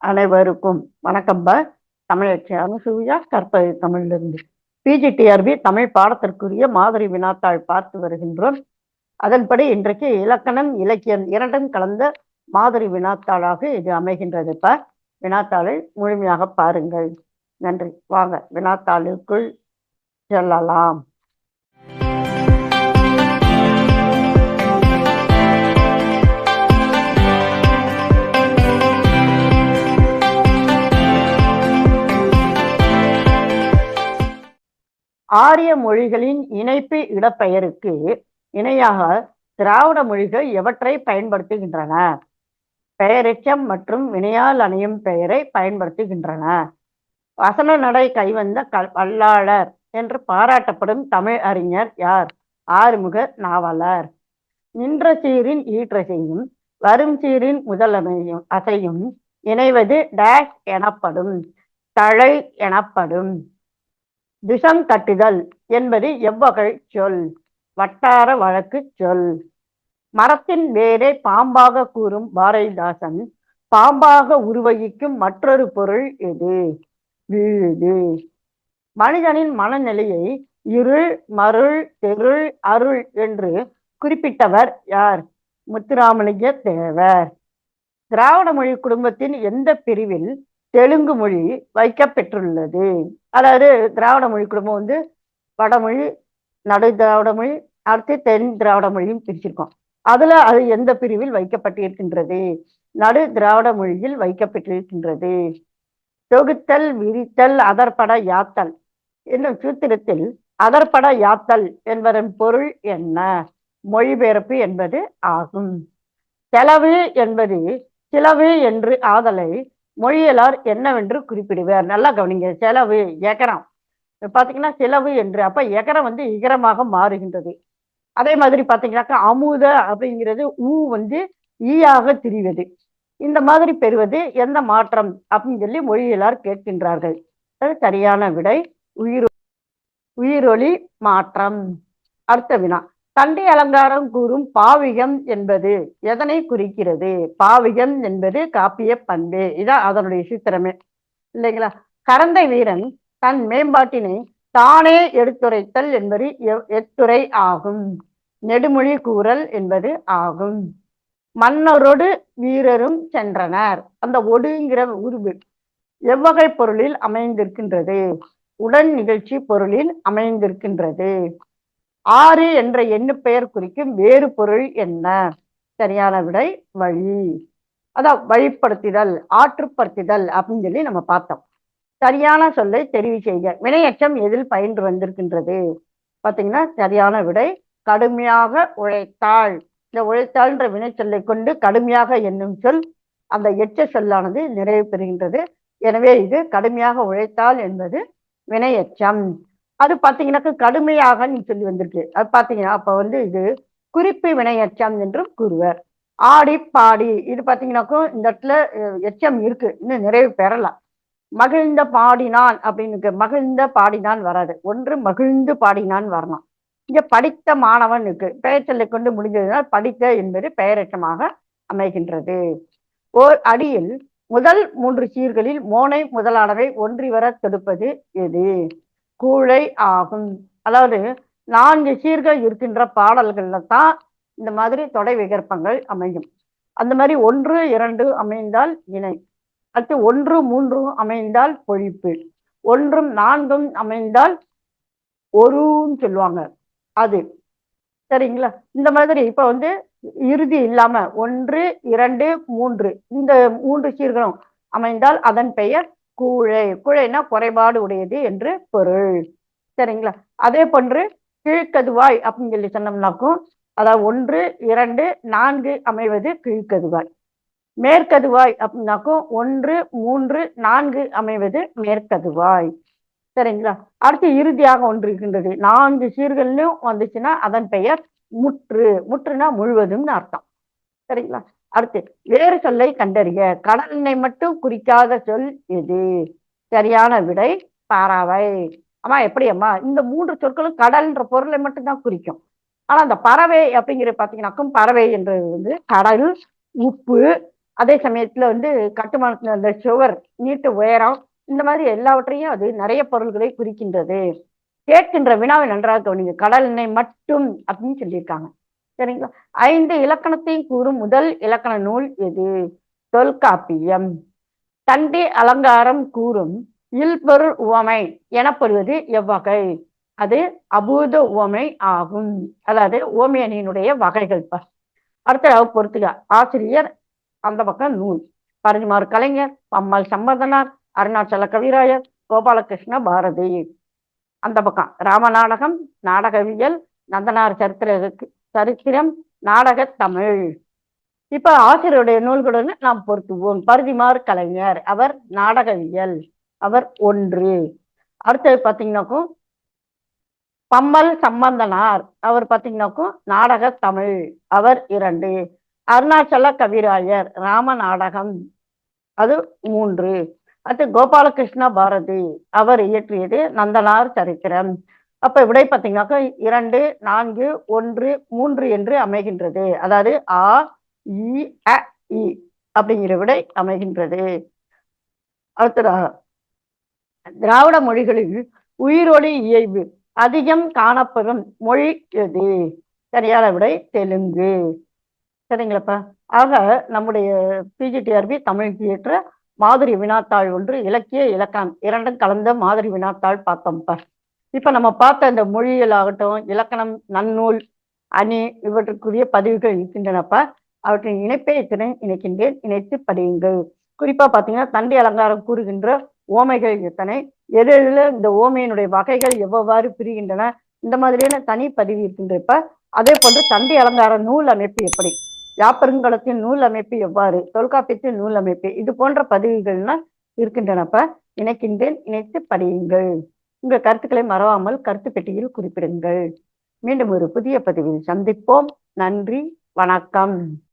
அனைவருக்கும் வணக்கம்பா தமிழச்சி அனுசூயா கற்பது தமிழிலிருந்து. பிஜிடிஆர்பி தமிழ் பாடத்திற்குரிய மாதிரி வினாத்தாள் பார்த்து வருகின்றோம். அதன்படி இன்றைக்கு இலக்கணம் இலக்கியம் இரண்டும் கலந்த மாதிரி வினாத்தாளாக இது அமைகின்றதுப்பா வினாத்தாளை முழுமையாக பாருங்கள். நன்றி. வாங்க வினாத்தாளுக்குள் செல்லலாம். ஆரிய மொழிகளின் இணைப்பு இடப்பெயருக்கு இணையாக திராவிட மொழிகள் எவற்றை பயன்படுத்துகின்றன? பெயரெச்சம் மற்றும் வினையால் அணையும் பெயரை பயன்படுத்துகின்றன. வசன நடை கைவந்த கல் வல்லாளர் என்று பாராட்டப்படும் தமிழ் அறிஞர் யார்? ஆறுமுக நாவலர். நின்ற சீரின் ஈற்றசையும் வரும் சீரின் முதலமையும் அசையும் இணைவது டேஷ் எனப்படும் தழை எனப்படும். விஷம் தட்டுதல் என்பது எவ்வகை சொல்? வட்டார வழக்கு சொல். மரத்தின் வேரை பாம்பாக கூறும் பாரதிதாசன் பாம்பாக உருவகிக்கும் மற்றொரு பொருள் எது? வீழுது மனிதனின் மனநிலையை இருள் மருள் தெருள் அருள் என்று குறிப்பிட்டவர் யார்? முத்துராமலிங்க தேவர். திராவிட மொழி குடும்பத்தின் எந்த பிரிவில் தெலுங்கு மொழி வைக்கப்பெற்றுள்ளது? அதாவது திராவிட மொழி குடும்பம் வந்து வடமொழி நடு திராவிட மொழி அடுத்து தென் திராவிட மொழியும் பிரிச்சிருக்கோம். அதுல அது எந்த பிரிவில் வைக்கப்பட்டிருக்கின்றது? நடு திராவிட மொழியில் வைக்கப்பட்டிருக்கின்றது. தொகுத்தல் விரித்தல் அதற்பட யாத்தல். என்னும் சூத்திரத்தில் அதற்பட யாத்தல் என்பதன் பொருள் என்ன? மொழிபெயர்ப்பு என்பது ஆகும். செலவு என்பது சிலவு என்று ஆதலை மொழியலார் என்னவென்று குறிப்பிடுவார். நல்லா கவனிங்க. செலவு எகரம் பார்த்தீங்கன்னா செலவு என்று. அப்ப எகரம் வந்து இகரமாக மாறுகின்றது. அதே மாதிரி பார்த்தீங்கன்னாக்கா அமுத அப்படிங்கிறது ஊ வந்து ஈயாக திரிவது. இந்த மாதிரி பெறுவது எந்த மாற்றம் அப்படின்னு சொல்லி மொழியலார் கேட்கின்றார்கள். அது சரியான விடை. உயிர் உயிரொலி மாற்றம். அடுத்த வினா. தண்டி அலங்காரம் கூறும் பாவிகம் என்பது எதனை குறிக்கிறது? பாவிகம் என்பது காப்பிய பண்பு. இதான் அதனுடைய சித்திரமே. இல்லைங்களா? கரந்தை வீரன் தன் மேம்பாட்டினை தானே எடுத்துரைத்தல் என்பது எத்துறை ஆகும். நெடுமொழி கூறல் என்பது ஆகும். மன்னரோடு வீரரும் சென்றனர். அந்த ஒடுங்கிற உருவு எவ்வகை பொருளில் அமைந்திருக்கின்றது? உடன் நிகழ்ச்சி பொருளில் அமைந்திருக்கின்றது. ஆறு என்ற எண்ணு பெயர் குறிக்கும் வேறு பொருள் என்ன? சரியான விடை வழி. அதான் வழிப்படுத்துதல் ஆற்றுப்படுத்துதல் அப்படின்னு சொல்லி நம்ம பார்த்தோம். சரியான சொல்லை தெரிவு செய்க. வினையச்சம் எதில் பயின்று வந்திருக்கின்றது? பார்த்தீங்கன்னா சரியான விடை கடுமையாக உழைத்தாள். இந்த உழைத்தாள்ன்ற வினை சொல்லை கொண்டு கடுமையாக என்னும் சொல் அந்த எச்ச சொல்லானது நிறைவு பெறுகின்றது. எனவே இது கடுமையாக உழைத்தாள் என்பது வினையச்சம். அது பார்த்தீங்கன்னாக்க கடுமையாக நீ சொல்லி வந்திருக்கு. அது பார்த்தீங்கன்னா அப்போ வந்து இது குறிப்பு வினையச்சம் என்றும் கூறுவர். ஆடி பாடி இது பார்த்தீங்கன்னாக்கும் இந்த இடத்துல எச்சம் இருக்கு. இன்னும் நிறைவு பெறலாம் மகிழ்ந்த பாடினான் அப்படின்னு மகிழ்ந்த பாடினான் வராது. ஒன்று மகிழ்ந்து பாடினான் வரணும் இங்க படித்த மாணவன் இருக்கு. கொண்டு முடிஞ்சதுனால் படித்த என்பது பெயரச்சமாக அமைகின்றது. ஓர் அடியில் முதல் மூன்று சீர்களில் மோனை முதலானவை ஒன்றி வர தொடுப்பது எது? கூழை ஆகும். அதாவது நான்கு சீர்கள் இருக்கின்ற பாடல்கள்ல தான் இந்த மாதிரி தொடை விகற்பங்கள் அமையும். அந்த மாதிரி ஒன்று இரண்டு அமைந்தால் இணை. அடுத்து ஒன்று மூன்றும் அமைந்தால் பொழிப்பு. ஒன்றும் நான்கும் அமைந்தால் ஒருன்னு சொல்லுவாங்க. அது. சரிங்களா? இந்த மாதிரி இப்ப வந்து இறுதி இல்லாம ஒன்று இரண்டு மூன்று. இந்த மூன்று சீர்களும் அமைந்தால் அதன் பெயர் கூழை கூழைனா குறைபாடு உடையது என்று பொருள். சரிங்களா? அதே போன்று கீழ்கதுவாய் அப்படின்னு சொல்லி சொன்னோம்னாக்கும் அதாவது ஒன்று இரண்டு நான்கு அமைவது கீழ்கதுவாய் மேற்கதுவாய் அப்படின்னாக்கும் ஒன்று மூன்று நான்கு அமைவது மேற்கதுவாய். சரிங்களா? அடுத்து இறுதியாக ஒன்று இருக்கின்றது. நான்கு சீர்கள்லையும் வந்துச்சுன்னா அதன் பெயர் முற்று. முற்றுனா முழுவதும்னு அர்த்தம். சரிங்களா? அடுத்து வேறு சொல்லை கண்டறிய கடலினை மட்டும் குறிக்காத சொல் எது? சரியான விடை பறவை. அம்மா எப்படி அம்மா? இந்த மூன்று சொற்களும் கடல்ன்ற பொருளை மட்டும்தான் குறிக்கும். ஆனா அந்த பறவை அப்படிங்கிற பாத்தீங்கன்னாக்கும் பறவை என்றது வந்து கடல் உப்பு அதே சமயத்துல வந்து கட்டுமானத்துல அந்த சுவர் நீட்டு உயரம் இந்த மாதிரி எல்லாவற்றையும் அது நிறைய பொருள்களை குறிக்கின்றது. கேட்கின்ற வினாவை நன்றாக கவனிங்க. கடல் எண்ணெய் மட்டும் அப்படின்னு சொல்லியிருக்காங்க. சரிங்களா? ஐந்து இலக்கணத்தையும் கூறும் முதல் இலக்கண நூல் எது? தொல்காப்பியம். தண்டி அலங்காரம் கூறும் இல்பொருள் உவமை எனப்படுவது எவ்வகை? அது அபூத உவமை ஆகும். அதாவது ஓமியனினுடைய வகைகள் அடுத்த பொறுத்துக. ஆசிரியர் அந்த பக்கம் நூல். பரிமாறு கலைஞர் பம்மல் சம்பந்தனார் அருணாச்சல கவிராயர் கோபாலகிருஷ்ண பாரதி. அந்த பக்கம் ராம நாடகம் நாடகவியல் நந்தனார் சரித்திர சரித்திரம் நாடக தமிழ். இப்ப ஆசிரியருடைய நூல்களுடன் நாம் பொருத்துவோம். பருதிமார் கலைஞர் அவர் நாடகவியல் அவர் ஒன்று. அடுத்தது பார்த்தீங்கன்னாக்கும் பம்மல் சம்பந்தனார் அவர் பார்த்தீங்கன்னாக்கும் நாடக தமிழ் அவர் இரண்டு. அருணாச்சல கவிராயர் ராம நாடகம் அது மூன்று. அடுத்து கோபாலகிருஷ்ண பாரதி அவர் இயற்றியது நந்தனார் சரித்திரம். அப்ப விடை பார்த்தீங்கன்னாக்கா இரண்டு நான்கு ஒன்று மூன்று என்று அமைகின்றது. அதாவது ஆ இ அ இ அப்படிங்கிற விடை அமைகின்றது. அடுத்ததாக திராவிட மொழிகளில் உயிரொலி இயைவு அதிகம் காணப்படும் மொழி எது? சரியான விடை தெலுங்கு. சரிங்களாப்பா? ஆக நம்முடைய பிஜிடிஆர்பி தமிழ் ஏற்ற மாதிரி வினாத்தாள் ஒன்று இலக்கிய இலக்கணம் இரண்டும் கலந்த மாதிரி வினாத்தாள் பார்த்தோம்ப்பா. இப்ப நம்ம பார்த்த இந்த மொழியியல் ஆகட்டும் இலக்கணம் நன்னூல் அணி இவற்றுக்குரிய பதிவுகள் இருக்கின்றனப்பா அவற்றின் இணைப்பை இத்தனை இணைக்கின்றேன். இணைத்து படியுங்கள். குறிப்பா பார்த்தீங்கன்னா தண்டி அலங்காரம் கூறுகின்ற ஓமைகள் எத்தனை? எது எதுல இந்த ஓமையினுடைய வகைகள் எவ்வாறு பிரிகின்றன? இந்த மாதிரியான தனி பதிவு இருக்கின்றப்ப அதே போன்று தண்டி அலங்கார நூல் அமைப்பு எப்படி? யாப்பருங்கலத்தின் நூல் அமைப்பு எவ்வாறு? தொல்காப்பியத்தின் நூல் அமைப்பு இது போன்ற பதிவுகள்லாம் இருக்கின்றனப்ப இணைக்கின்றேன். இணைத்து படியுங்கள். உங்கள் கருத்துக்களை மறவாமல் கருத்து பெட்டியில் குறிப்பிடுங்கள். மீண்டும் ஒரு புதிய பதிவில் சந்திப்போம். நன்றி. வணக்கம்.